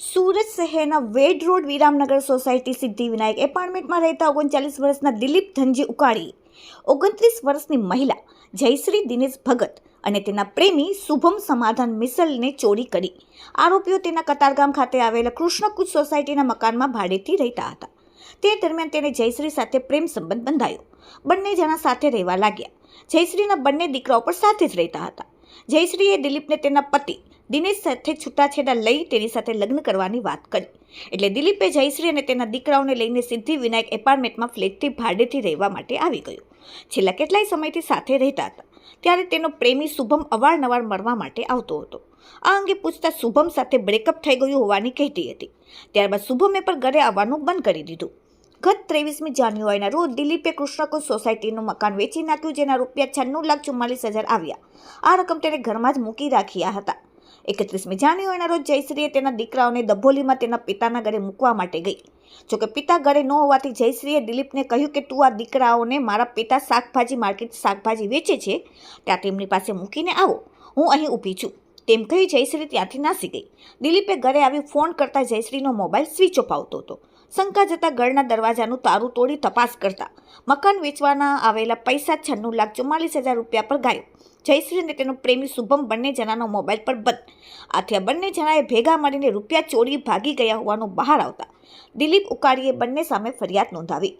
સુરત શહેરના Ved road Viramnagar society Siddhivinayak એપાર્ટમેન્ટમાં રહેતા ઓગણચાલીસ વર્ષના દિલીપ ધનજી ઉકાળી, ઓગણત્રીસ વર્ષની મહિલા જયશ્રી દિનેશ ભગત અને તેના પ્રેમી શુભમ સમાધાન મિસલને ચોરી કરી. આરોપીઓ તેના કતારગામ ખાતે આવેલા કૃષ્ણકુચ સોસાયટીના મકાનમાં ભાડેથી રહેતા હતા. તે દરમિયાન તેને જયશ્રી સાથે પ્રેમ સંબંધ બંધાયો. બંને જણા સાથે રહેવા લાગ્યા. જયશ્રીના બંને દીકરાઓ પણ સાથે જ રહેતા હતા. જયશ્રીએ દિલીપને તેના પતિ દિનેશ સાથે છૂટાછેડા લઈ તેની સાથે લગ્ન કરવાની વાત કરી. એટલે દિલીપે જયશ્રી અને તેના દીકરાઓને લઈને સિદ્ધિ વિનાયક એપાર્ટમેન્ટમાં ફ્લેટથી ભાડેથી રહેવા માટે આવી ગયો. છેલ્લા કેટલાય સમયથી સાથે રહેતા હતા. ત્યારે તેનો પ્રેમી શુભમ અવારનવાર મળવા માટે આવતો હતો. આ અંગે પૂછતા શુભમ સાથે બ્રેકઅપ થઈ ગયું હોવાની કહેતી હતી. ત્યારબાદ શુભમે પણ ઘરે આવવાનું બંધ કરી દીધું. ગત ત્રેવીસમી જાન્યુઆરીના રોજ દિલીપે કૃષ્ણકુંજ સોસાયટીનું મકાન વેચી નાખ્યું, જેના રૂપિયા છન્નું લાખ ચુમ્માલીસ હજાર આવ્યા. આ રકમ તેણે ઘરમાં જ મૂકી રાખ્યા હતા. એકત્રીસમી જાન્યુઆરીના રોજ જયશ્રીએ તેના દીકરાઓને દભોલીમાં તેના પિતાના ઘરે મૂકવા માટે ગઈ. જોકે પિતા ઘરે ન હોવાથી જયશ્રીએ દિલીપને કહ્યું કે, તું આ દીકરાઓને મારા પિતા શાકભાજી માર્કેટ શાકભાજી વેચે છે, ત્યાં તેમની પાસે મૂકીને આવો. હું અહીં ઊભી છું. તેમ કહી જયશ્રી ત્યાંથી નાસી ગઈ. દિલીપે ઘરે આવી ફોન કરતા જયશ્રીનો મોબાઈલ સ્વિચ ઓફ આવતો હતો. શંકા જતા ઘરના દરવાજાનું તારું તોડી તપાસ કરતા. મકાન વેચવાના આવેલા પૈસા છન્નું લાખ ચુમ્માલીસ હજાર રૂપિયા પર ગાયો. જયશ્રી અને તેનો પ્રેમી શુભમ બંને જણાનો મોબાઈલ પર બંધ. આથી આ બંને જણાએ ભેગા મળીને રૂપિયા ચોરી ભાગી ગયા હોવાનું બહાર આવતા. દિલીપ ઉકાળીએ બંને સામે ફરિયાદ નોંધાવી.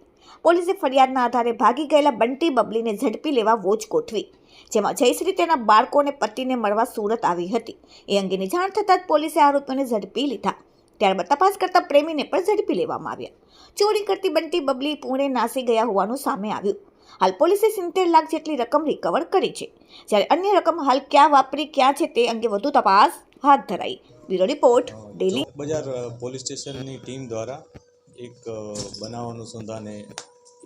પોલીસે ફરિયાદના આધારે ભાગી ગયેલા બંટી બબલીને ઝડપી લેવા વોચ ગોઠવી, જેમાં જયશ્રી તેના બાળકોને પતિને મળવા સુરત આવી હતી. એ અંગેની જાણ થતાં જ પોલીસે આરોપીઓને ઝડપી લીધા. ત્યારબાદ તપાસ કરતા પ્રેમીને પણ ઝડપી લેવામાં આવ્યા. ચોરી કરતી બનતી બબલી પુણે નાસી ગયા હોવાનું સામે આવ્યું. હાલ પોલીસે સિત્તેર લાખ જેટલી રકમ રિકવર કરી છે. જ્યારે અન્ય રકમ હાલ ક્યાં વાપરી ક્યાં છે તે અંગે વધુ તપાસ હાથ ધરાઈ. બ્યુરો રિપોર્ટ ડેલી. બજાર પોલીસ સ્ટેશનની ટીમ દ્વારા એક બનાવ અનુસંધાને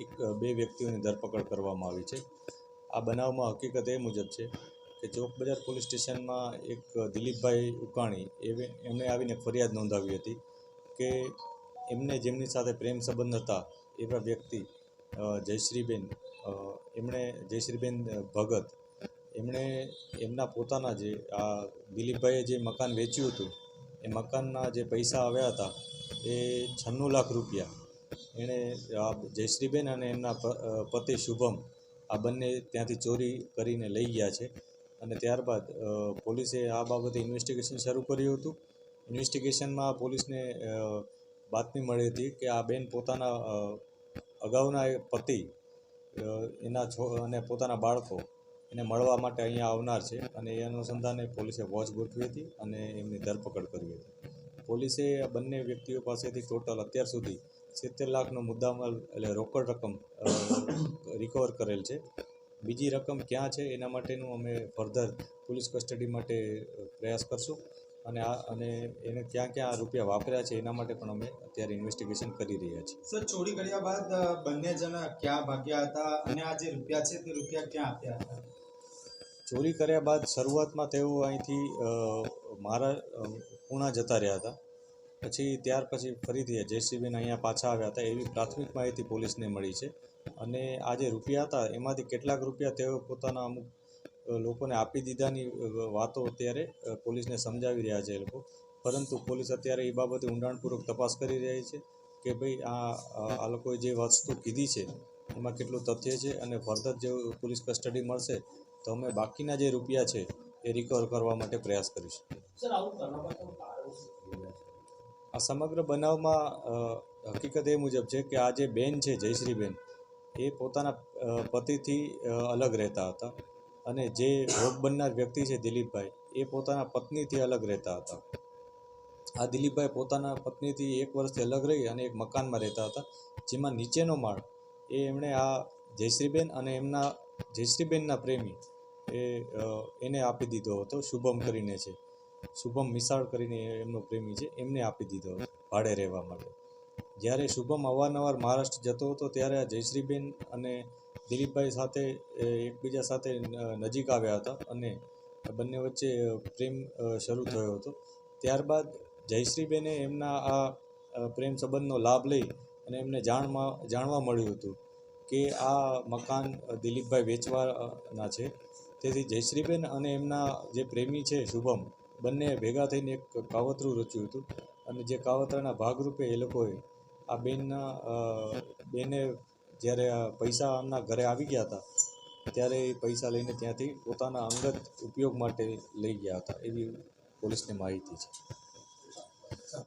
એક બે વ્યક્તિઓની ધરપકડ કરવામાં આવી છે. આ બનાવમાં હકીકત એ મુજબ છે કે ચોક બજાર પોલીસ સ્ટેશનમાં એક દિલીપભાઈ ઉકાણી એવે એમણે આવીને ફરિયાદ નોંધાવી હતી કે એમને જેમની સાથે પ્રેમ સંબંધ હતા એવા વ્યક્તિ જયશ્રીબેન એમણે જયશ્રીબેન ભગત, એમણે એમના પોતાના જે, આ દિલીપભાઈએ જે મકાન વેચ્યું હતું, એ મકાનના જે પૈસા આવ્યા હતા, એ છન્નું લાખ રૂપિયા. એણે, આ જયશ્રીબેન અને એમના પતિ શુભમ, આ બંને ત્યાંથી ચોરી કરીને લઈ ગયા છે. અને ત્યારબાદ પોલીસે આ બાબતે ઇન્વેસ્ટિગેશન શરૂ કર્યું હતું. ઇન્વેસ્ટિગેશનમાં પોલીસને બાતમી મળી હતી કે આ બેન પોતાના અગાઉના પતિ એના છો, અને પોતાના બાળકો એને મળવા માટે અહીંયા આવનાર છે અને એ અનુસંધાને પોલીસે વોચ ગોઠવી હતી અને એમની ધરપકડ કરી હતી. પોલીસે બંને વ્યક્તિઓ પાસેથી ટોટલ અત્યાર સુધી સિત્તેર લાખનો મુદ્દામાલ એટલે રોકડ રકમ રિકવર કરેલ છે. બીજી રકમ ક્યાં છે એના માટેનું અમે ફર્ધર પોલીસ કસ્ટડી માટે પ્રયાસ કરશું. અને આ અને એને ક્યાં ક્યાં આ રૂપિયા વાપર્યા છે એના માટે પણ અમે અત્યારે ઇન્વેસ્ટિગેશન કરી રહ્યા છીએ. સર ચોરી કર્યા બાદ બંને જણા ક્યાં ભાગ્યા હતા અને આ જે રૂપિયા છે તે રૂપિયા ક્યાં આપ્યા હતા? ચોરી કર્યા બાદ શરૂઆતમાં તેઓ અહીંથી મારા પૂણા જતા રહ્યા હતા. પછી ત્યાર પછી ફરીથી જેસીબીને અહીંયા પાછા આવ્યા હતા. એવી પ્રાથમિક માહિતી પોલીસને મળી છે. અને આ જે રૂપિયા હતા એમાંથી કેટલાક રૂપિયા તેઓ પોતાના અમુક લોકોને આપી દીધાની વાતો અત્યારે પોલીસને સમજાવી રહ્યા છે એ લોકો. પરંતુ પોલીસ અત્યારે એ બાબતે ઊંડાણપૂર્વક તપાસ કરી રહી છે કે ભાઈ આ આ લોકોએ જે વસ્તુ કીધી છે એમાં કેટલું તથ્ય છે અને ફર્ધર જે પોલીસ કસ્ટડી મળશે તો અમે બાકીના જે રૂપિયા છે એ રિકવર કરવા માટે પ્રયાસ કરીશું. આ સમગ્ર બનાવમાં હકીકત એ મુજબ છે કે આ જે બેન છે જયશ્રીબેન એ પોતાના પતિથી અલગ રહેતા હતા. અને જે ભોગ બનનાર વ્યક્તિ છે દિલીપભાઈ, એ પોતાના પત્નીથી અલગ રહેતા હતા. આ દિલીપભાઈ પોતાના પત્નીથી એક વર્ષથી અલગ રહી અને એક મકાનમાં રહેતા હતા, જેમાં નીચેનો માળ એ એમણે આ જયશ્રીબેન અને એમના જયશ્રીબેનના પ્રેમી એ એને આપી દીધો હતો, શુભમ કરીને છે. શુભમ મિસાળ કરીને એમનો પ્રેમી છે, એમને આપી દીધો હતો, ભાડે રહેવા માટે. જ્યારે શુભમ અવારનવાર મહારાષ્ટ્ર જતો હતો, ત્યારે આ જયશ્રીબેન અને દિલીપભાઈ સાથે એકબીજા સાથે નજીક આવ્યા હતા અને બંને વચ્ચે પ્રેમ શરૂ થયો હતો. ત્યારબાદ જયશ્રીબેને એમના આ પ્રેમ સંબંધનો લાભ લઈ અને એમને જાણમાં જાણવા મળ્યું હતું કે આ મકાન દિલીપભાઈ વેચવાના છે. તેથી જયશ્રીબેન અને એમના જે પ્રેમી છે શુભમ બંને ભેગા થઈને એક કાવતરું રચ્યું હતું અને જે કાવતરાના ભાગરૂપે એ લોકોએ આ બેનના બેને જ્યારે પૈસા આમના ઘરે આવી ગયા હતા, ત્યારે એ પૈસા લઈને ત્યાંથી પોતાના અંગત ઉપયોગ માટે લઈ ગયા હતા, એવી પોલીસને માહિતી છે.